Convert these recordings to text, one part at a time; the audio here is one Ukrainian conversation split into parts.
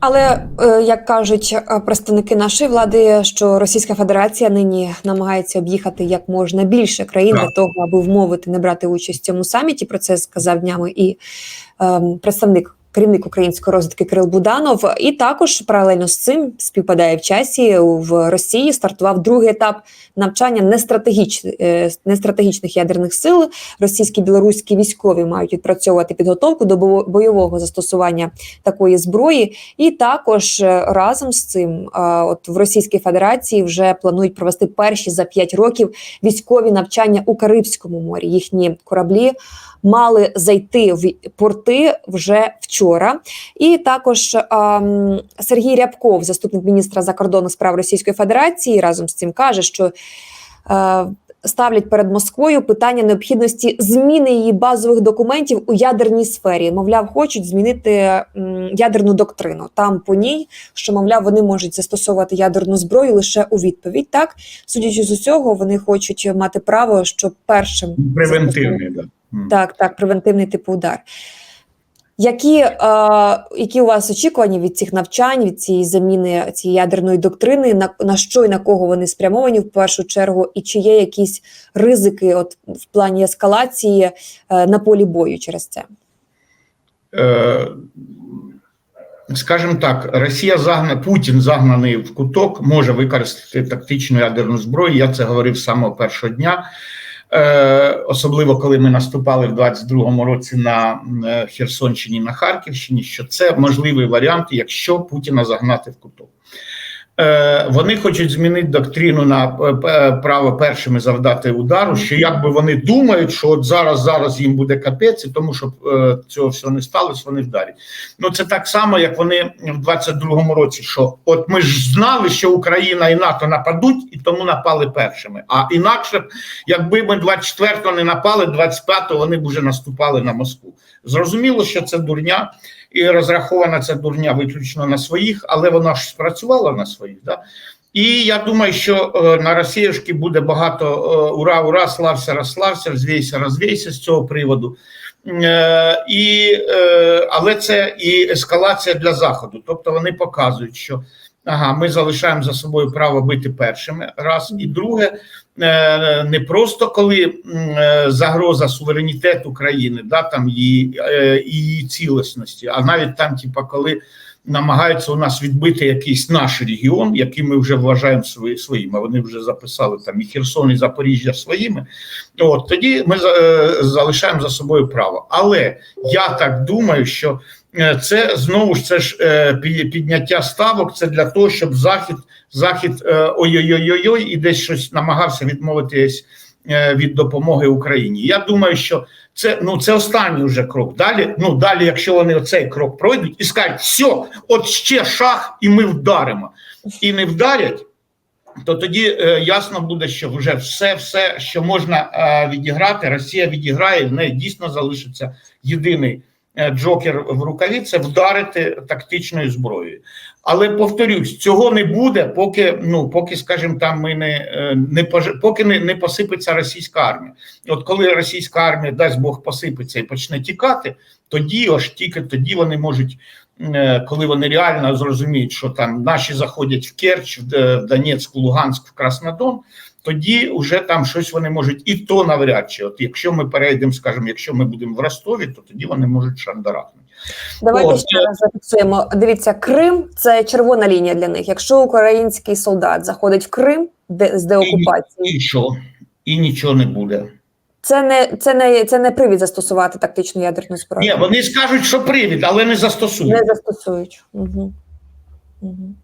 Але е, як кажуть е, представники нашої влади, що Російська Федерація нині намагається об'їхати як можна більше країн для того, аби вмовити не брати участь в цьому саміті. Про це сказав днями і ем, представник. Керівник української розвідки Кирил Буданов, і також паралельно з цим співпадає в часі в Росії. Стартував другий етап навчання нестратегіч... е, нестратегічних ядерних сил. Російські білоруські військові мають відпрацьовувати підготовку до бо- бойового застосування такої зброї. І також е, разом з цим, е, от в Російській Федерації вже планують провести перші за 5 років військові навчання у Карибському морі. Їхні кораблі мали зайти в порти вже вчора. І також ем, Сергій Рябков, заступник міністра закордонних справ Російської Федерації, разом з цим каже, що. Е, Ставлять перед Москвою питання необхідності зміни її базових документів у ядерній сфері. Мовляв, хочуть змінити ядерну доктрину. Там по ній, що мовляв, вони можуть застосовувати ядерну зброю лише у відповідь. Так, судячи з усього, вони хочуть мати право, що першим Превентивний, да. Так, так, превентивний типу удар. Які, е, які у вас очікування від цих навчань, від цієї заміни цієї ядерної доктрини, на, на що і на кого вони спрямовані в першу чергу, і чи є якісь ризики от, в плані ескалації е, на полі бою через це? Е, Скажімо так, Росія загна, Путін загнаний в куток, може використати тактичну ядерну зброю. Я це говорив з самого першого дня. Е, особливо коли ми наступали в 22-му році на е, Херсонщині на Харківщині, що це можливий варіант, якщо Путіна загнати в куток. Е, вони хочуть змінити доктрину на е, е, право першими завдати удару. Що якби вони думають, що от зараз зараз їм буде капець, і тому щоб цього всього не сталося, вони вдарять. Ну це так само, як вони в 22-му році. Що от ми ж знали, що Україна і НАТО нападуть, і тому напали першими. А інакше, якби ми 24-го не напали, 25-го вони б уже наступали на Москву. Зрозуміло, що це дурня, і розрахована ця дурня виключно на своїх, але вона ж спрацювала на своїх. Да? І я думаю, що е, на Росіюшки буде багато е, ура, ура, слався, розслався, розвійся, розвійся з цього приводу. Е, і, але це і ескалація для Заходу. Тобто вони показують, що ага, ми залишаємо за собою право бити першими. Раз і друге, е, не просто коли е, загроза суверенітету країни, да, там її, е, її цілісності, а навіть там, типа, коли намагаються у нас відбити якийсь наш регіон, який ми вже вважаємо свої, своїм, а вони вже записали там і Херсон, і Запоріжжя своїми. От тоді ми е, залишаємо за собою право. Але я так думаю, що це знову ж це ж е, підняття ставок. Це для того, щоб захід захід е, ой-ой-ой-ой і десь щось намагався відмовитись е, від допомоги Україні. Я думаю, що це ну це останній вже крок. Далі, ну далі, якщо вони оцей крок пройдуть і скажуть, все, от ще шах, і ми вдаримо, і не вдарять. То тоді е, ясно буде, що вже все, все, що можна е, відіграти, Росія відіграє, в неї дійсно залишиться єдиний е, джокер в рукаві це вдарити тактичною зброєю. Але повторюсь, цього не буде, поки ну поки, скажімо, там ми не, е, не поки не, не посипеться російська армія. От коли російська армія дасть Бог посипеться і почне тікати, тоді аж тільки тоді вони можуть. е, Коли вони реально зрозуміють, що там наші заходять в Керч, в Донецьк, в Луганськ, в Краснодон, тоді вже там щось вони можуть, і то навряд чи. От якщо ми перейдемо, скажімо, якщо ми будемо в Ростові, то тоді вони можуть шандарахнути. Давайте От, ще раз зафіксуємо. Дивіться, Крим це червона лінія для них. Якщо український солдат заходить в Крим де з деокупації, І що? І нічого не буде. це не це не це не привід застосувати тактичну ядерну зброю. Ні, вони скажуть, що привід, але не застосують. Не застосують. Угу. Угу.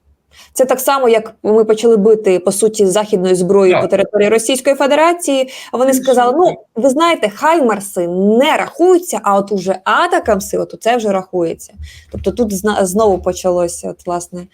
Це так само, як ми почали бити по суті західною зброєю по території Російської Федерації. Вони сказали: ну ви знаєте, хаймарси не рахуються, а от уже атакамси, от це вже рахується. Тобто тут знову почалося, от власне.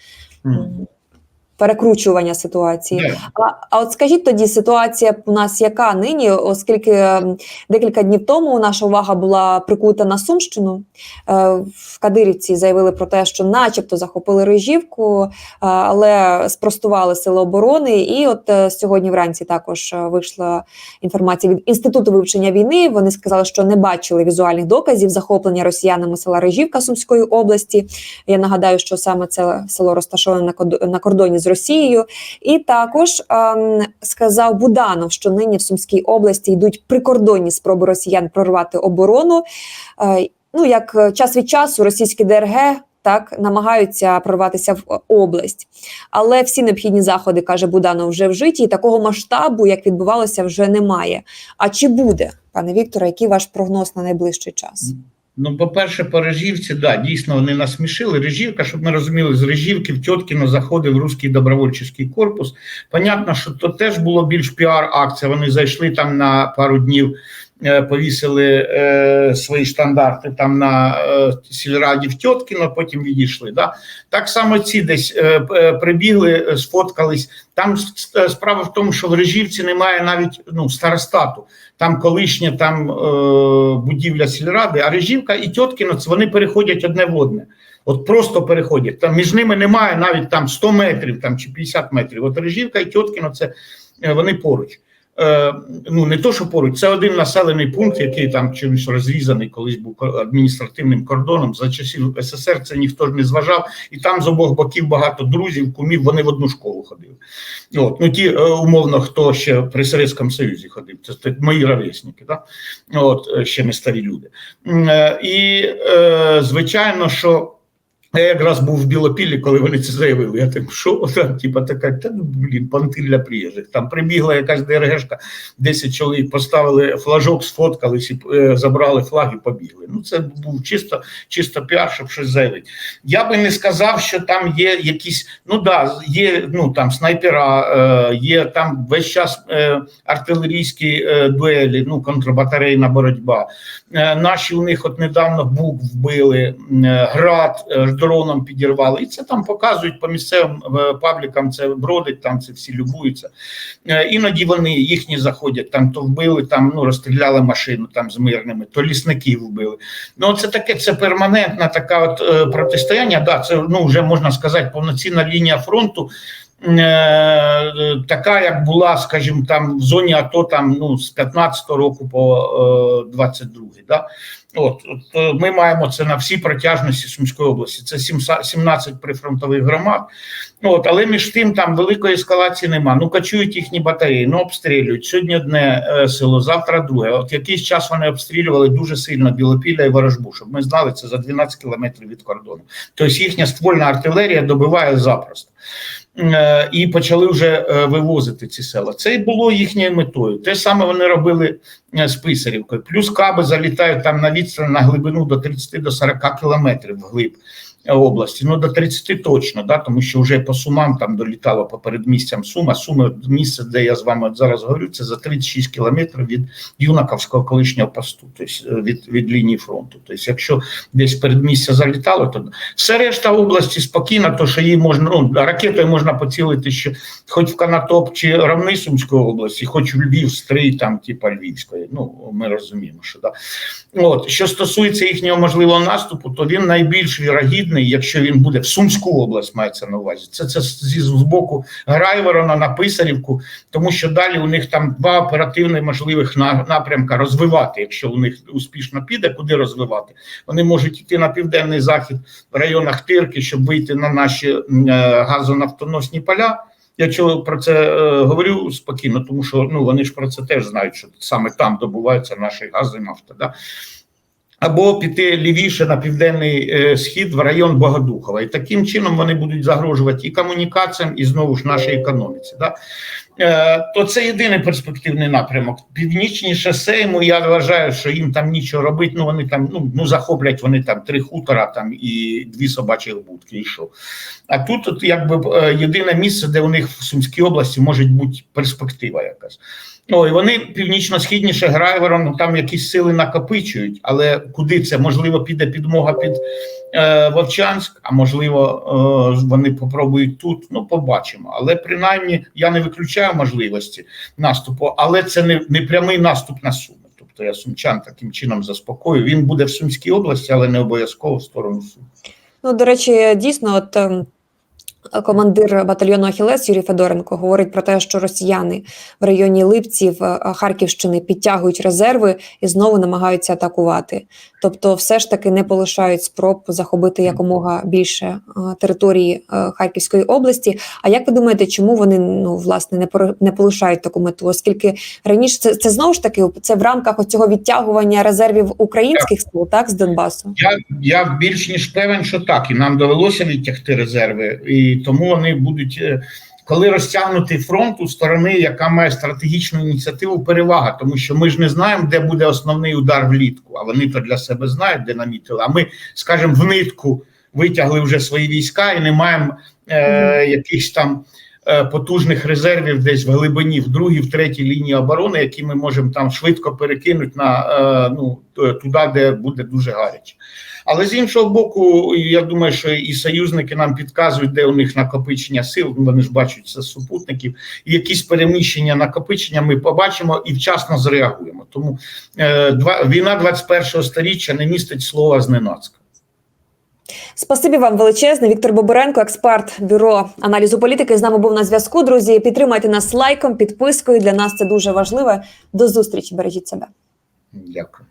Перекручування ситуації. А, а от скажіть тоді, ситуація у нас яка нині, оскільки декілька днів тому наша увага була прикута на Сумщину. Е, В Кадирівці заявили про те, що, начебто, захопили Рижівку, е, але спростували сили оборони. І от е, сьогодні вранці також вийшла інформація від інституту вивчення війни. Вони сказали, що не бачили візуальних доказів захоплення росіянами села Рижівка Сумської області. Я нагадаю, що саме це село розташоване на кордоні з Росією. І також ем, сказав Буданов, що нині в Сумській області йдуть прикордонні спроби росіян прорвати оборону. Е, ну як е, час від часу російські ДРГ. Так намагаються прорватися в область, але всі необхідні заходи каже Буданов вже вжиті, і такого масштабу, як відбувалося, вже немає. А чи буде, пане Вікторе, який ваш прогноз на найближчий час? Ну, по-перше, по Режівці, да, дійсно вони насмішили. Режівка, щоб ми розуміли, з Режівки в Тьоткіно заходив Руський добровольчий корпус. Понятно, що то теж було більш піар-акція. Вони зайшли там на пару днів, повісили е, свої штандарти там на е, сільраді в Тьоткіно, потім відійшли. Да? Так само ці десь е, е, прибігли, е, сфоткались. Там е, справа в тому, що в Режівці немає навіть ну, старостату. Там колишня там е, будівля сільради, а Режівка і Тьоткіно вони переходять одне в одне. От просто переходять. Там між ними немає навіть там 100 метрів там, чи 50 метрів. От Режівка і Тьоткіно це е, вони поруч. Е, ну не то, що поруч, це один населений пункт, який там чимось розрізаний, колись був адміністративним кордоном. За часів СССР це ніхто ж не зважав, і там з обох боків багато друзів, кумів, вони в одну школу ходили. От, ну ті е, умовно, хто ще при Совєтському Союзі ходив, це, це мої ровесники, да? От е, ще не старі люди. І звичайно, що. Я якраз був в Білопіллі, коли вони це заявили. Я так, що там, типа така, та блін, понти для приїжджих. Там прибігла якась ДРГшка, 10 чоловік поставили флажок, сфоткались і е, забрали флаг і побігли. Ну це був чисто, чисто піар, щоб щось заявити. Я би не сказав, що там є якісь, ну да, є ну там снайпера, е, є там весь час е, артилерійські е, дуелі, ну контрбатарейна боротьба. Е, наші у них от недавно бук вбили, е, град е, дроном підірвали. І це там показують по місцевим е, паблікам. Це бродить, там це всі любуються. Е, Іноді вони їхні заходять, там то вбили, там ну розстріляли машину там з мирними, то лісників вбили. Ну це таке, це перманентна така от е, протистояння. Да, це ну вже можна сказати, повноцінна лінія фронту. Е, така, як була, скажімо, там в зоні АТО там ну з 15 року по е, 22 да? От, от е, ми маємо це на всій протяжності Сумської області. Це 7 17 прифронтових громад. От, але між тим там великої ескалації нема. Ну качують їхні батареї, ну обстрілюють. Сьогодні одне е, село, завтра друге. От якийсь час вони обстрілювали дуже сильно Білопілля і Ворожбу, щоб ми знали, це за 12 кілометрів від кордону. Тобто їхня ствольна артилерія добиває запросто. Е, І почали вже е, вивозити ці села. Це і було їхньою метою. Те саме вони робили е, з Писарівкою. Плюс каби залітають там на відстань на глибину до 30 до 40 кілометрів вглиб області. Ну до 30 точно, да, тому що вже по сумам там долітало по передмістям Сума. Суми місце, де я з вами зараз говорю, це за 36 кілометрів від Юнаковського колишнього посту, тобто від, від лінії фронту. Тобто, якщо десь передмістя залітало, то все решта області спокійно, то що її можна ну ракетою можна поцілити, що хоч в Канатоп чи Равни Сумської області, хоч в Львів, стрій там, типа Львівської. Ну ми розуміємо, що да. От що стосується їхнього можливого наступу, то він найбільш вірогідний, якщо він буде в Сумську область, мається на увазі. Це це зі з боку Грайворона на Писарівку, тому що далі у них там два оперативних можливих на- напрямка розвивати, якщо у них успішно піде, куди розвивати. Вони можуть йти на південний захід в районах Тирки, щоб вийти на наші е, газонафтоносні поля. Я чого про це е, говорю спокійно, тому що ну вони ж про це теж знають, що саме там добуваються наші гази нафта. Да? Або піти лівіше на південний е, схід в район Богодухова. І таким чином вони будуть загрожувати і комунікаціям, і знову ж нашій економіці. Да? Е, то це єдиний перспективний напрямок. Північніше Сейму, я вважаю, що їм там нічого робити. Ну вони там ну, ну захоплять вони там три хутора там і дві собачі будки. І що? А тут от, якби е, єдине місце, де у них в Сумській області може бути перспектива якась. Ой, вони північно-східніше Грайвером, ну, там якісь сили накопичують, але куди це? Можливо, піде підмога під е, Вовчанськ, а можливо, е, вони попробують тут. Ну, побачимо. Але принаймні я не виключаю можливості наступу, але це не, не прямий наступ на Суми. Тобто я сумчан таким чином заспокою. Він буде в Сумській області, але не обов'язково в сторону Сум. Ну, до речі, дійсно, от ем, командир батальйону Ахілес Юрій Федоренко говорить про те, що росіяни в районі Липців е, Харківщини підтягують резерви і знову намагаються атакувати. Тобто, все ж таки не полишають спроб захопити якомога більше е, території е, Харківської області. А як ви думаєте, чому вони ну власне не не полишають таку мету? Оскільки раніше це, це знову ж таки це в рамках цього відтягування резервів українських сил, так з Донбасу? Я, я більш ніж певен, що так, і нам довелося відтягти резерви, і тому вони будуть. Коли розтягнути фронт у сторони, яка має стратегічну ініціативу, перевага, тому що ми ж не знаємо, де буде основний удар влітку, а вони то для себе знають, де намітили. А ми, скажімо, в нитку витягли вже свої війська і не маємо е, якихось там е, потужних резервів десь в глибині, в другій, в третій лінії оборони, які ми можемо там швидко перекинути на е, ну туди, де буде дуже гаряче. Але з іншого боку, я думаю, що і союзники нам підказують, де у них накопичення сил. Вони ж бачать це з супутників, і якісь переміщення накопичення ми побачимо і вчасно зреагуємо. Тому е, два, війна 21-го століття не містить слова зненацька. Спасибі вам величезне. Віктор Боборенко, експерт бюро аналізу політики, з нами був на зв'язку. Друзі, підтримайте нас лайком, підпискою. Для нас це дуже важливо. До зустрічі. Бережіть себе. Дякую.